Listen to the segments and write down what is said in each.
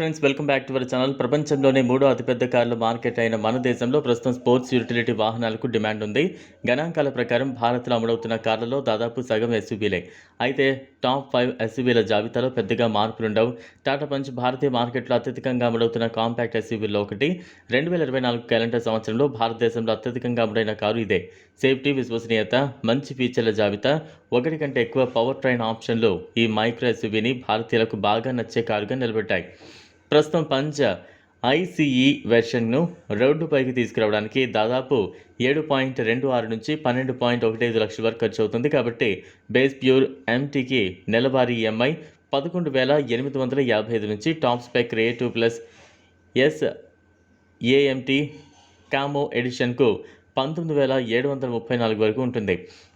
Friends welcome back to our channel. ప్రపంచంలోనే మూడో అతిపెద్ద కార్ల మార్కెట్ అయిన మన దేశంలో ప్రస్తుతం స్పోర్ట్స్ యూటిలిటీ వాహనాలకు డిమాండ్ ఉంది. గణాంకాల ప్రకారం భారత్లో అమలవుతున్న కార్లలో దాదాపు సగం ఎస్యూబీలే అయితే టాప్ ఫైవ్ ఎస్యూబీల జాబితాలో పెద్దగా మార్పులుండవు. టాటా పంచ్ భారతీయ మార్కెట్లో అత్యధికంగా అమలవుతున్న కాంపాక్ట్ ఎస్యూబీలో ఒకటి. రెండు వేల ఇరవై నాలుగు క్యాలెండర్ సంవత్సరంలో భారతదేశంలో అత్యధికంగా అమలైన కారు ఇదే. సేఫ్టీ విశ్వసనీయత మంచి ఫీచర్ల జాబితా ఒకటి కంటే ఎక్కువ పవర్ ట్రైన్ ఆప్షన్లు ఈ మైక్రో ఎస్యూబీని భారతీయులకు బాగా నచ్చే కారుగా నిలబెట్టాయి. ప్రస్తుతం పంచ ఐసీఈ వెర్షన్ను రోడ్డుపైకి తీసుకురావడానికి దాదాపు ఏడు పాయింట్ రెండు ఆరు నుంచి పన్నెండు పాయింట్ ఒకటి ఐదు లక్షల వరకు ఖర్చు అవుతుంది. కాబట్టి బేస్ ప్యూర్ ఎంటీకి నెలవారీ ఈఎంఐ పదకొండు వేల ఎనిమిది వందల యాభై ఐదు నుంచి top spec Ray two plus S AMT camo ఎడిషన్కు పంతొమ్మిది వేల ఏడు వందల ముప్పై నాలుగు వరకు ఉంటుంది.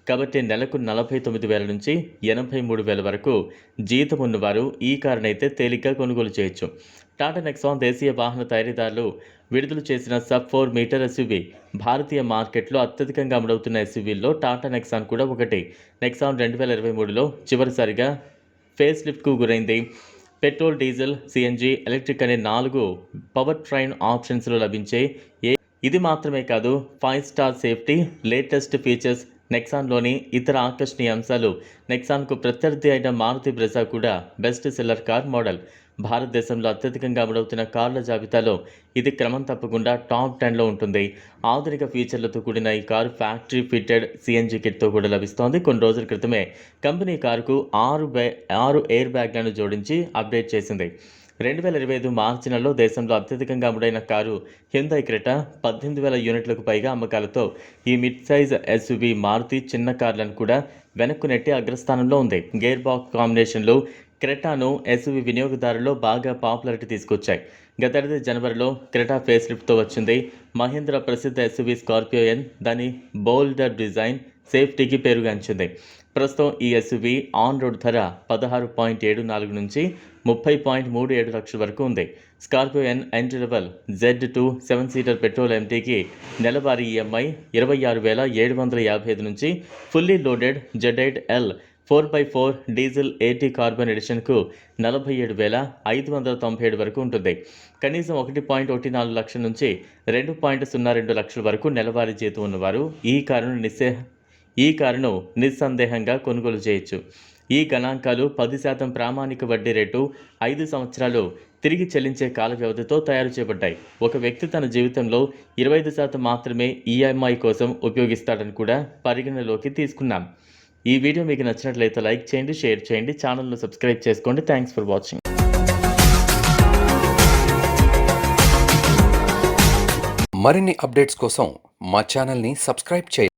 కాబట్టి నెలకు నలభై తొమ్మిది వేల నుంచి ఎనభై మూడు వేల వరకు జీతం ఉన్నవారు ఈ కారునైతే తేలిగ్గా కొనుగోలు చేయొచ్చు. టాటా నెక్సాన్ దేశీయ వాహన తయారీదారులు విడుదల చేసిన సబ్ ఫోర్ మీటర్ ఎస్యూవి భారతీయ మార్కెట్లో అత్యధికంగా అమలవుతున్న ఎస్యూవీల్లో టాటా నెక్సాన్ కూడా ఒకటి. నెక్సాన్ రెండు వేల ఇరవై మూడులో చివరిసారిగా ఫేస్ లిఫ్ట్కు గురైంది. పెట్రోల్ డీజిల్ సిఎన్జి ఎలక్ట్రిక్ అనే నాలుగు పవర్ ట్రైన్ ఆప్షన్స్లో లభించే ఏ ఇది మాత్రమే కాదు five star safety latest features నెక్సాన్లోని ఇతర ఆకర్షణీయ అంశాలు. నెక్సాన్కు ప్రత్యర్థి అయిన మారుతి బ్రెజా కూడా బెస్ట్ సెల్లర్ కార్ మోడల్ భారతదేశంలో అత్యధికంగా అమలవుతున్న కార్ల జాబితాలో ఇది క్రమం తప్పకుండా టాప్ టెన్లో ఉంటుంది. ఆధునిక ఫీచర్లతో కూడిన ఈ కారు ఫ్యాక్టరీ ఫిట్టెడ్ సిఎన్జి కిట్తో కూడా లభిస్తోంది. కొన్ని రోజుల క్రితమే కంపెనీ కారుకు ఆరు బ్యా ఆరు ఎయిర్ బ్యాగ్లను జోడించి అప్డేట్ చేసింది. రెండు వేల ఇరవై ఐదు మార్చి నెలలో దేశంలో అత్యధికంగా అమ్ముడైన కారు హ్యుందై క్రెటా పద్దెనిమిది వేల యూనిట్లకు పైగా అమ్మకాలతో ఈ మిడ్ సైజ్ ఎస్యువి మారుతి చిన్న కార్లను కూడా వెనక్కు నెట్టి అగ్రస్థానంలో ఉంది. గేర్ బాక్స్ కాంబినేషన్లో క్రెటాను ఎస్యువి వినియోగదారుల్లో బాగా పాపులారిటీ తీసుకొచ్చాయి. గతేడాది జనవరిలో క్రెటా ఫేస్ లిఫ్ట్తో వచ్చింది. మహేంద్ర ప్రసిద్ధ ఎస్యువి స్కార్పియో ఎన్ దాని బోల్డర్ డిజైన్ సేఫ్టీకి పేరుగాంచింది. ప్రస్తుతం ఈ ఎస్యువి ఆన్ రోడ్ ధర పదహారు పాయింట్ ఏడు నాలుగు నుంచి ముప్పై పాయింట్ మూడు ఏడు లక్షల వరకు ఉంది. Scorpio N entry level Z two seven seater petrol ఎంటీకి నెలవారీ ఈఎంఐ ఇరవై ఆరు వేల ఏడు వందల యాభై ఐదు నుంచి fully loaded Z eight L four by four diesel AT carbon ఎడిషన్కు నలభై ఏడు వేల ఐదు వందల తొంభై ఏడు వరకు ఉంటుంది. కనీసం ఒకటి పాయింట్ ఒకటి నాలుగు లక్షల నుంచి రెండు పాయింట్ సున్నా రెండు లక్షల వరకు నెలవారీ జీతం ఉన్నవారు ఈ కారును నిస్సే ఈ కారును నిస్సందేహంగా కొనుగోలు చేయొచ్చు. ఈ గణాంకాలు పది శాతం ప్రామాణిక వడ్డీ రేటు ఐదు సంవత్సరాలు తిరిగి చెల్లించే కాల వ్యవధితో తయారు చేయబడ్డాయి. ఒక వ్యక్తి తన జీవితంలో ఇరవై ఐదు శాతం మాత్రమే ఈఎంఐ కోసం ఉపయోగిస్తాడని కూడా పరిగణలోకి తీసుకున్నాం. ఈ వీడియో మీకు నచ్చినట్లయితే లైక్ చేయండి షేర్ చేయండి ఛానల్ను సబ్స్క్రైబ్ చేసుకోండి. Thanks for watching. మరిన్ని అప్డేట్స్ కోసం మా ఛానల్ని సబ్స్క్రైబ్ చేయండి.